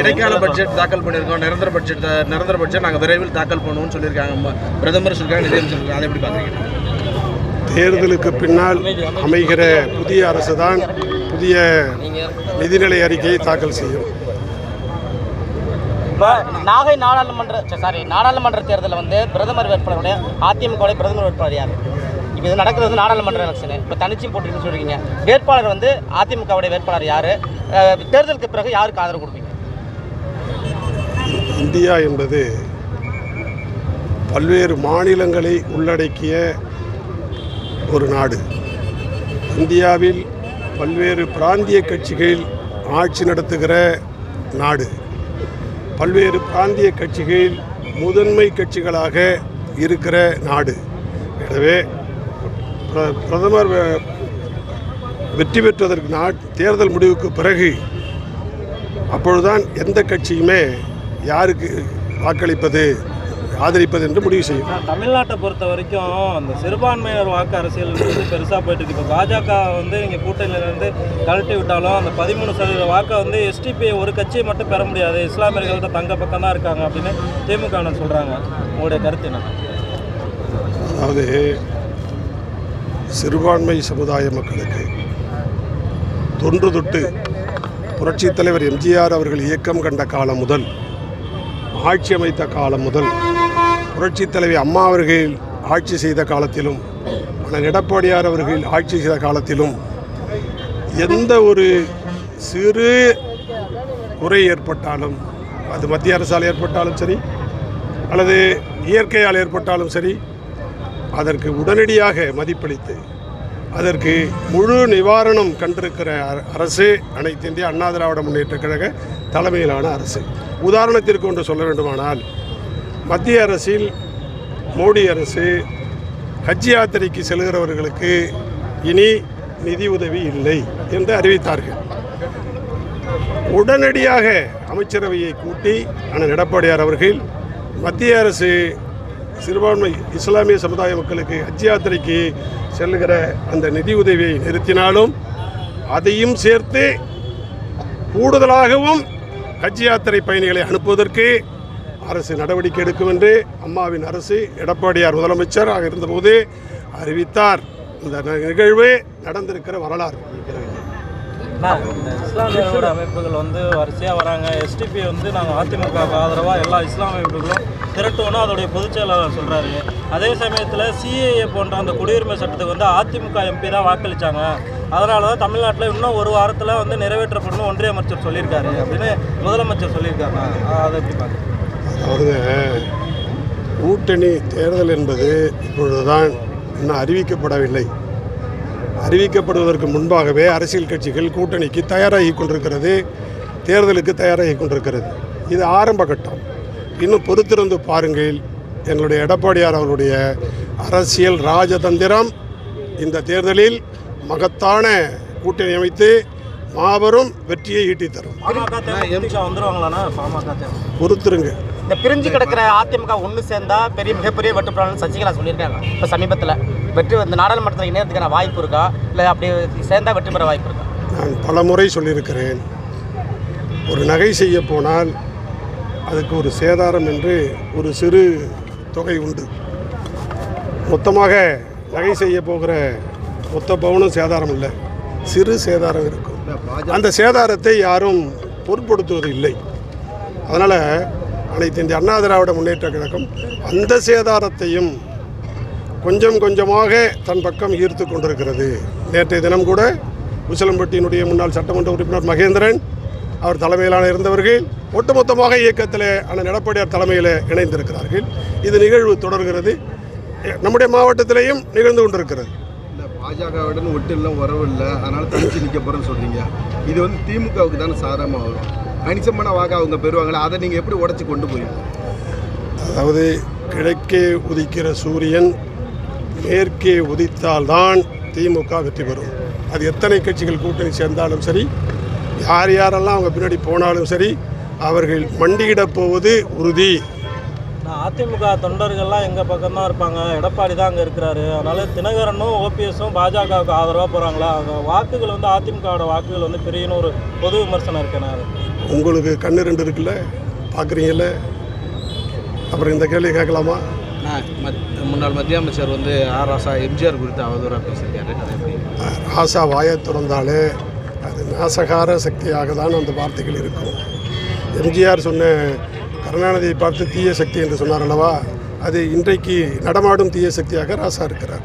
இடைக்கால பட்ஜெட் தாக்கல் பண்ணியிருக்கோம். நிரந்தர பட்ஜெட் நிரந்தர பட்ஜெட் நாங்கள் விரைவில் தாக்கல் பண்ணுவோம்னு சொல்லியிருக்காங்க. பிரதமர் சொல்லியிருக்காங்க நிதியமைச்சர் சொல்லியிருக்காங்க அதை எப்படி பார்க்குறீங்க? தேர்தலுக்கு பின்னால் அமைகிற புதிய அரசு தான் புதிய நிதிநிலை அறிக்கையை தாக்கல் செய்யும். இப்போ நாகை நாடாளுமன்ற சாரி நாடாளுமன்ற தேர்தலில் வந்து பிரதமர் வேட்பாளருடைய அதிமுக பிரதமர் வேட்பாளர் யார்? இப்போ இது நடக்கிறது வந்து நாடாளுமன்ற எலெக்ஷனு இப்போ தனிச்சு போட்டின்னு சொல்கிறீங்க வேட்பாளர் வந்து அதிமுகவுடைய வேட்பாளர் யார்? தேர்தலுக்கு பிறகு யாருக்கு ஆதரவு கொடுப்பீங்க? இந்தியா என்பது பல்வேறு மாநிலங்களை உள்ளடக்கிய ஒரு நாடு. இந்தியாவில் பல்வேறு பிராந்திய கட்சிகள் ஆட்சி நடத்துகிற நாடு. பல்வேறு பிராந்திய கட்சிகள் முதன்மை கட்சிகளாக இருக்கிற நாடு. எனவே பிரதமர் வெற்றி பெற்றதற்கு நா தேர்தல் முடிவுக்கு பிறகு அப்பொழுதுதான் எந்த கட்சியுமே யாருக்கு வாக்களிப்பது ஆதரிப்பது என்று முடிவு செய்யும். தமிழ்நாட்டை பொறுத்த வரைக்கும் அந்த சிறுபான்மையினர் வாக்கு அரசியல் வந்து பெருசாக போயிட்டு இருக்கு இப்போ பாஜக வந்து இங்கே கூட்டணியிலேருந்து கழட்டி விட்டாலும் அந்த பதிமூணு சதவீத வாக்கை வந்து எஸ்டிபி ஒரு கட்சியை மட்டும் பெற முடியாது. இஸ்லாமியர்கள் தான் தங்க பக்கம் தான் இருக்காங்க அப்படின்னு திமுக சொல்கிறாங்க உங்களுடைய கருத்து என்ன? அதாவது சிறுபான்மை சமுதாய மக்களுக்கு தொன்று தொட்டு புரட்சித் தலைவர் எம்ஜிஆர் அவர்கள் இயக்கம் கண்ட காலம் முதல் ஆட்சி அமைத்த காலம் முதல் புரட்சித் தலைவி அம்மா அவர்கள் ஆட்சி செய்த காலத்திலும் அண்ணன் எடப்பாடியார் அவர்கள் ஆட்சி செய்த காலத்திலும் எந்த ஒரு சிறு குறை ஏற்பட்டாலும் அது மத்திய அரசால் ஏற்பட்டாலும் சரி அல்லது இயற்கையால் ஏற்பட்டாலும் சரி அதற்கு உடனடியாக மதிப்பளித்து அதற்கு முழு நிவாரணம் கண்டிருக்கிற அர- அரசு அனைத்து இந்திய அண்ணா திராவிட முன்னேற்ற கழக தலைமையிலான அரசு. உதாரணத்திற்கு ஒன்று சொல்ல வேண்டுமானால் மத்திய அரசில் மோடி அரசு ஹஜ் யாத்திரைக்கு செல்கிறவர்களுக்கு இனி நிதி உதவி இல்லை என்று அறிவித்தார்கள். உடனடியாக அமைச்சரவையை கூட்டி அண்ணன் எடப்பாடியார் அவர்கள் மத்திய அரசு சிறுபான்மை இஸ்லாமிய சமுதாய மக்களுக்கு ஹஜ் யாத்திரைக்கு செல்லுகிற அந்த நிதி உதவியை நிறுத்தினாலும் அதையும் சேர்த்து கூடுதலாகவும் ஹஜ் யாத்திரை பயணிகளை அனுப்புவதற்கு அரசு நடவடிக்கை எடுக்கும் என்று அம்மாவின் அரசு எடப்பாடியார் முதலமைச்சராக இருந்தபோது அறிவித்தார். இந்த நிகழ்வு நடந்திருக்கிற வரலாறு. இஸ்லாமியர்களோட அமைப்புகள் வந்து வரிசையாக வராங்க. எஸ்டிபி வந்து நாங்கள் அதிமுக ஆதரவாக எல்லா இஸ்லாமிய அமைப்புகளும் திரட்டுவோம்னு அதோடைய பொதுச் செயலாளர் சொல்கிறாரு அதே சமயத்தில் சிஏஏ போன்ற அந்த குடியுரிமை சட்டத்துக்கு வந்து அதிமுக எம்பி தான் வாக்களித்தாங்க அதனால தான் தமிழ்நாட்டில் இன்னும் ஒரு வாரத்தில் வந்து நிறைவேற்றப்படணும் ஒன்றிய அமைச்சர் சொல்லியிருக்காரு அப்படின்னு முதலமைச்சர் சொல்லியிருக்காங்க அதை எப்படி அதாவதுங்க கூட்டணி தேர்தல் என்பது இப்பொழுதுதான் இன்னும் அறிவிக்கப்படவில்லை. அறிவிக்கப்படுவதற்கு முன்பாகவே அரசியல் கட்சிகள் கூட்டணிக்கு தயாராகி கொண்டிருக்கிறது தேர்தலுக்கு தயாராகி கொண்டிருக்கிறது. இது ஆரம்ப கட்டம். இன்னும் பொறுத்திருந்து பாருங்கள் எங்களுடைய எடப்பாடியார் அவருடைய அரசியல் ராஜதந்திரம். இந்த தேர்தலில் மகத்தான கூட்டணி அமைத்து மாபெரும் வெற்றியை ஈட்டித் தரும் பொறுத்திருங்க. இந்த பிரிஞ்சு கிடக்கிற அதிமுக ஒன்று சேர்ந்தா பெரிய மிகப்பெரிய வெற்றி பெறலாம்னு சசிகலா சொல்லியிருக்காங்க. இப்போ சமீபத்தில் வெற்றி இந்த நாடாளுமன்றத்தில் இணையத்துக்கான வாய்ப்பு இருக்கா? இல்லை அப்படி சேர்ந்தா வெற்றி பெற வாய்ப்பு இருக்கா? நான் பலமுறை சொல்லியிருக்கிறேன். ஒரு நகை செய்ய போனால் அதுக்கு ஒரு சேதாரம் என்று ஒரு சிறு தொகை உண்டு. மொத்தமாக நகை செய்ய போகிற மொத்த பவுனும் சேதாரம் இல்லை. சிறு சேதாரம் இருக்கும். அந்த சேதாரத்தை யாரும் பொருட்படுத்துவது இல்லை அதனால் அனைத்து இந்திய அண்ணா திராவிட முன்னேற்ற கழகம் அந்த சேதாரத்தையும் கொஞ்சம் கொஞ்சமாக தன் பக்கம் ஈர்த்து கொண்டிருக்கிறது. நேற்றைய தினம் கூட உசிலம்பட்டியினுடைய முன்னாள் சட்டமன்ற உறுப்பினர் மகேந்திரன் அவர் தலைமையிலான இருந்தவர்கள் ஒட்டுமொத்தமாக இயக்கத்தில் அண்ணன் எடப்பாடியார் தலைமையில் இணைந்திருக்கிறார்கள். இது நிகழ்வு தொடர்கிறது. நம்முடைய மாவட்டத்திலேயும் நிகழ்ந்து கொண்டிருக்கிறது. பாஜகவுடன் ஒட்டுலாம் உறவு இல்லை அதனால தனிச்சு நிற்க போகிறேன்னு சொல்றீங்க. இது வந்து திமுகவுக்கு தானே சாதகமாக வரும். கணிசமான வாக அவங்க பெறுவாங்களா? அதை நீங்கள் எப்படி உடச்சி கொண்டு போயிருக்கீங்க அதாவது கிழக்கே உதிக்கிற சூரியன் மேற்கே உதித்தால்தான் திமுக வெற்றி பெறும். அது எத்தனை கட்சிகள் கூட்டணி சேர்ந்தாலும் சரி யார் யாரெல்லாம் அவங்க பின்னாடி போனாலும் சரி அவர்கள் மண்டியிடப் போவது உறுதி. அதிமுக தொண்டர்கள்லாம் எங்கள் பக்கம் தான் இருப்பாங்க. எடப்பாடி தான் அங்கே இருக்கிறாரு. அதனால தினகரனும் ஓபிஎஸும் பாஜகவுக்கு ஆதரவாக போகிறாங்களா அந்த வாக்குகள் வந்து அதிமுகவோட வாக்குகள் வந்து பெரியன்னு ஒரு பொது விமர்சனம் இருக்கேன் நான். உங்களுக்கு கண்ணு ரெண்டு இருக்குல்ல? பார்க்குறீங்கல்ல அப்புறம் இந்த கேள்வி கேட்கலாமா? முன்னாள் மத்திய அமைச்சர் வந்து ஆர் ராசா எம்ஜிஆர் குறித்து அவதூறாக பேசியிருக்காரு. ராசா வாயை திறந்தாலே அது நாசகார சக்தியாக தான் அந்த வார்த்தைகள் இருக்கும். எம்ஜிஆர் சொன்ன கருணாநிதியை பார்த்து தீய சக்தி என்று சொன்னார் அல்லவா? அது இன்றைக்கு நடமாடும் தீய சக்தியாக ராசா இருக்கிறார்.